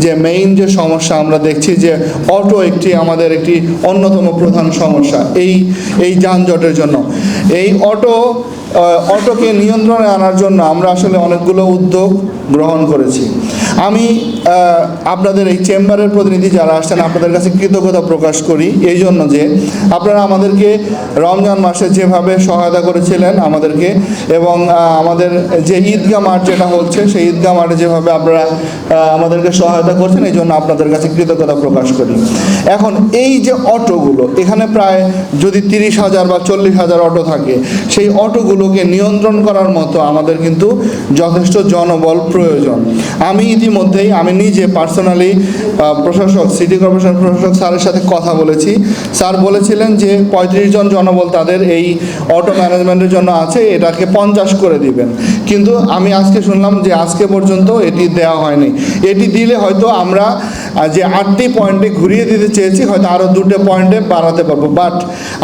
যে মেইন যে সমস্যা আমরা দেখছি যে অটো একটি আমাদের একটি অন্যতম প্রধান সমস্যা এই এই যানজটের জন্য। এই অটো অটোকে নিয়ন্ত্রণে আনার জন্য আমরা আসলে অনেকগুলো উদ্যোগ গ্রহণ করেছি। আমি আপনাদের এই চেম্বারের প্রতিনিধি যারা আসছেন, আপনাদের কাছে কৃতজ্ঞতা প্রকাশ করি এই জন্য যে আপনারা আমাদেরকে রমজান মাসে যেভাবে সহায়তা করেছিলেন আমাদেরকে এবং আমাদের যে ঈদগাহ মাঠ যেটা হচ্ছে, সেই ঈদগাহ মাঠে যেভাবে আপনারা আমাদেরকে সহায়তা করছেন, এই জন্য আপনাদের কাছে কৃতজ্ঞতা প্রকাশ করি। এখন এই যে অটোগুলো, এখানে প্রায় যদি তিরিশ হাজার বা চল্লিশ হাজার অটো থাকে, সেই অটোগুলোকে নিয়ন্ত্রণ করার মতো আমাদের কিন্তু যথেষ্ট জনবল প্রয়োজন। আমি ইতিমধ্যেই, আমি নিজে পার্সোনালি প্রশাসক সিটি কর্পোরেশন প্রশাসক স্যারের সাথে কথা বলেছি। স্যার বলেছিলেন যে পঁয়ত্রিশ জন জনবল তাদের এই অটো ম্যানেজমেন্টের জন্য আছে, এটাকে পঞ্চাশ করে দিবেন। কিন্তু আমি আজকে শুনলাম যে আজকে পর্যন্ত এটি দেওয়া হয়নি। এটি দিলে হয়তো আমরা আহ, যে আটটি পয়েন্টে ঘুরিয়ে দিতে চেয়েছি হয়তো আরও দুটো পয়েন্টে বাড়াতে পারব। বাট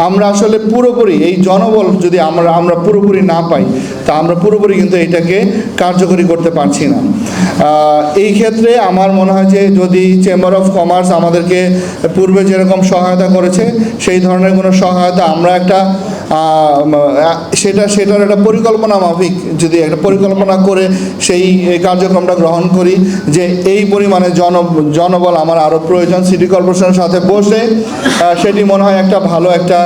আমরা আসলে পুরোপুরি এই জনবল যদি আমরা আমরা পুরোপুরি না পাই তা আমরা পুরোপুরি কিন্তু এটাকে কার্যকরী করতে পারছি না। এই ক্ষেত্রে আমার মনে হয় যে যদি চেম্বার অফ কমার্স আমাদেরকে পূর্বে যেরকম সহায়তা করেছে সেই ধরনের কোনো সহায়তা আমরা একটা সেটা, সেটার একটা পরিকল্পনা মাফিক, যদি একটা পরিকল্পনা করে সেই কার্যক্রমটা গ্রহণ করি, যে এই পরিমাণে জন, জনবল আমার আরও প্রয়োজন, সিটি কর্পোরেশনের সাথে বসে সেটি মনে হয় একটা ভালো একটা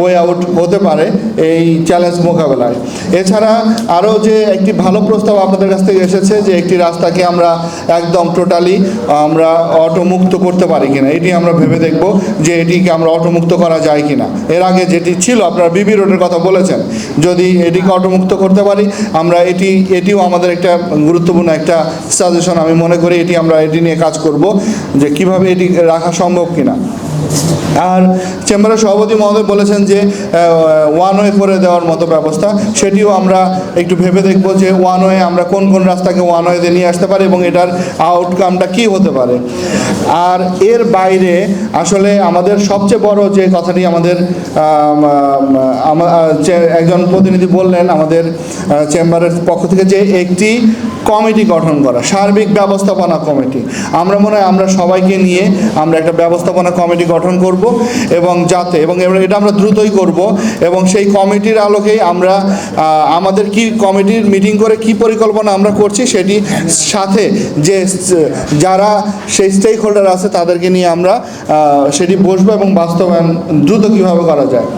ওয়ে আউট হতে পারে এই চ্যালেঞ্জ মোকাবেলায়। এছাড়া আরও যে একটি ভালো প্রস্তাব আপনাদের কাছ থেকে এসেছে, যে একটি রাস্তাকে আমরা একদম টোটালি আমরা অটোমুক্ত করতে পারি কিনা, এটি আমরা ভেবে দেখব যে এটিকে আমরা অটোমুক্ত করা যায় কিনা। এর আগে যেটি ছিল, আপনারা বিবি রোডের কথা বলেছেন। যদি এটিকে অটোমুক্ত করতে পারি, আমরা এটি, এটিও আমাদের একটা গুরুত্বপূর্ণ একটা সাজেশন আমি মনে করি এটি আমরা এটি নিয়ে কাজ করব যে কীভাবে এটি রাখা সম্ভব কিনা। আর চেম্বারের সভাপতি মহোদয় বলেছেন যে ওয়ান ওয়ে করে দেওয়ার মতো ব্যবস্থা। সেটিও আমরা একটু ভেবে দেখব যে ওয়ান ওয়ে আমরা কোন কোন রাস্তাকে ওয়ান ওয়েতে নিয়ে আসতে পারি এবং এটার আউটকামটা কি হতে পারে। আর এর বাইরে আসলে আমাদের সবচেয়ে বড় যে কথাটি আমাদের একজন প্রতিনিধি বললেন আমাদের চেম্বারের পক্ষ থেকে যে একটি কমিটি গঠন করা, সার্বিক ব্যবস্থাপনা কমিটি। আমরা মনে হয় আমরা সবাইকে নিয়ে আমরা একটা ব্যবস্থাপনা কমিটি গঠন করব এবং যাতে, এবং এটা আমরা দ্রুতই করব এবং সেই কমিটির আলোকেই আমরা আমাদের কি কমিটির মিটিং করে কি পরিকল্পনা আমরা করছি সেটি সাথে যে, যারা সেই স্টেক হোল্ডার আছে তাদেরকে নিয়ে আমরা সেটি বসবো এবং বাস্তবায়ন দ্রুত কীভাবে করা যায়।